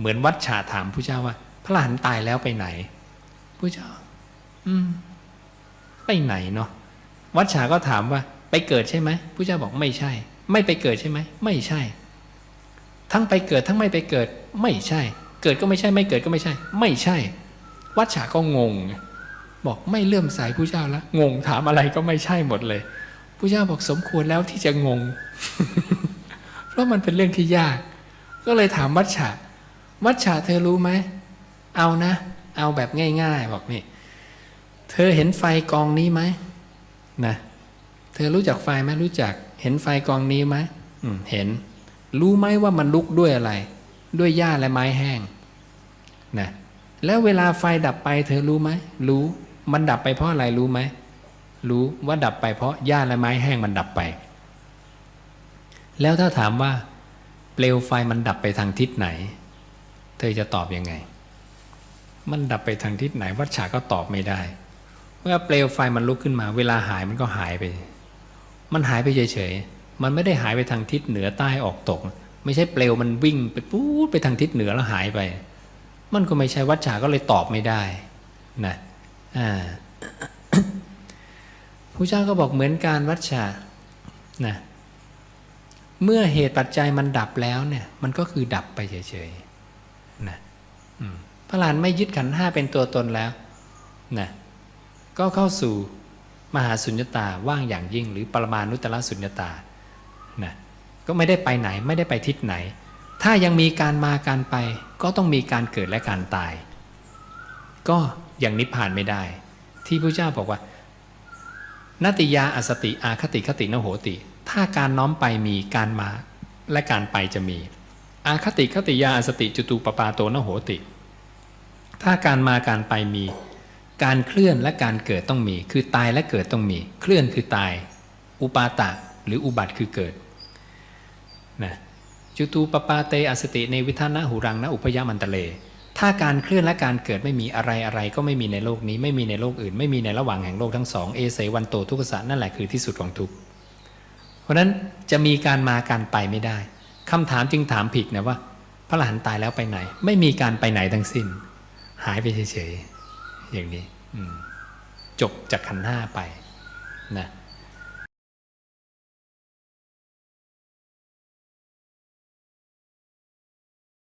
เหมือนวัดฉาถามผู้เจ้าว่า พระอรหันตายแล้วไปไหนผู้เจ้า อืม ไปไหนเนาะวัดฉาก็ถามว่า ไปเกิดใช่ไหมผู้เจ้าบอกไม่ใช่ ไม่ไปเกิดใช่ไหมไม่ใช่ ทั้งไปเกิดทั้งไม่ไปเกิด ไม่ใช่ เกิดก็ไม่ใช่ ไม่เกิดก็ไม่ใช่ ไม่ใช่ วัดฉาก็งง บอกไม่เลื่อมใสผู้เจ้าแล้วงงถามอะไรก็ไม่ใช่หมดเลยผู้เจ้าบอกสมควรแล้วที่จะงง เพราะมันเป็นเรื่องที่ยาก ก็เลยถามวัดฉา วัดฉาเธอรู้ไหม เอานะ เอาแบบง่ายๆ บอกนี่ เธอเห็นไฟกองนี้ไหมนะ เธอรู้จักไฟไหมรู้จัก เห็นไฟกองนี้ไหมอืมเห็น รู้ไหมว่ามันลุกด้วยอะไร ด้วยหญ้าและไม้แห้ง นะ แล้วเวลาไฟดับไป เธอรู้ไหม รู้ มันดับไปเพราะอะไรรู้ไหม รู้ว่าดับไปเพราะหญ้าและไม้แห้งมันดับไป แล้วถ้าถามว่า เปลวไฟมันดับไปทางทิศไหน เธอจะตอบยังไง มันดับไปทางทิศไหนวัดฉาก็ตอบไม่ได้ เมื่อเปลวไฟมันลุกขึ้นมา เวลาหายมันก็หายไป มันหายไปเฉยๆ มันไม่ได้หายไปทางทิศเหนือใต้ออกตก ไม่ใช่เปลวมันวิ่งไปปู๊ดไปทางทิศเหนือแล้วหายไป มันก็ไม่ใช่วัดฉาก็เลยตอบไม่ได้นะอ่าผู้เจ้าก็บอกเหมือนการวัดฉานะเมื่อเหตุปัจจัยมันดับแล้วเนี่ย มันก็คือดับไปเฉยๆ นะอืมพระหลานไม่ยึดขันธ์ห้าเป็นตัวตนแล้วนะก็เข้าสู่มหาสุญญตาว่างอย่างยิ่ง หรือปรมานุตตรสุญญตานะก็ไม่ได้ไปไหนไม่ได้ไปทิศไหน ถ้ายังมีการมาการไป ก็ต้องมีการเกิดและการตาย ก็ยังนิพพานไม่ได้ ที่พระเจ้าบอกว่านาติยาอสติอาคติคตินโหติ ถ้าการน้อมไปมีการมาและการไปจะมี อาคติคติยาอสติจุตูปปาโตนโหติ ถ้าการมาการไปมี การเคลื่อนและการเกิดต้องมี คือตายและเกิดต้องมี เคลื่อนคือตาย อุปาตะหรืออุบัติคือเกิดนะจุตูปปาเตอสติในวิธานะหูรังนะอุพยมันตะเล ถ้าการเคลื่อนและการเกิดไม่มีอะไรอะไรก็ไม่มีในโลกนี้ ไม่มีในโลกอื่น ไม่มีในระหว่างแห่งโลกทั้งสองเอเสวันโตทุกขสะนั่นแหละคือที่สุดของทุกเพราะนั้นจะมีการมาการไปไม่ได้ คำถามจึงถามผิดนะว่า พระหลานตายแล้วไปไหน ไม่มีการไปไหนทั้งสิ้น หายไปเฉยๆอย่างนี้จบจากขันห้าไปนะ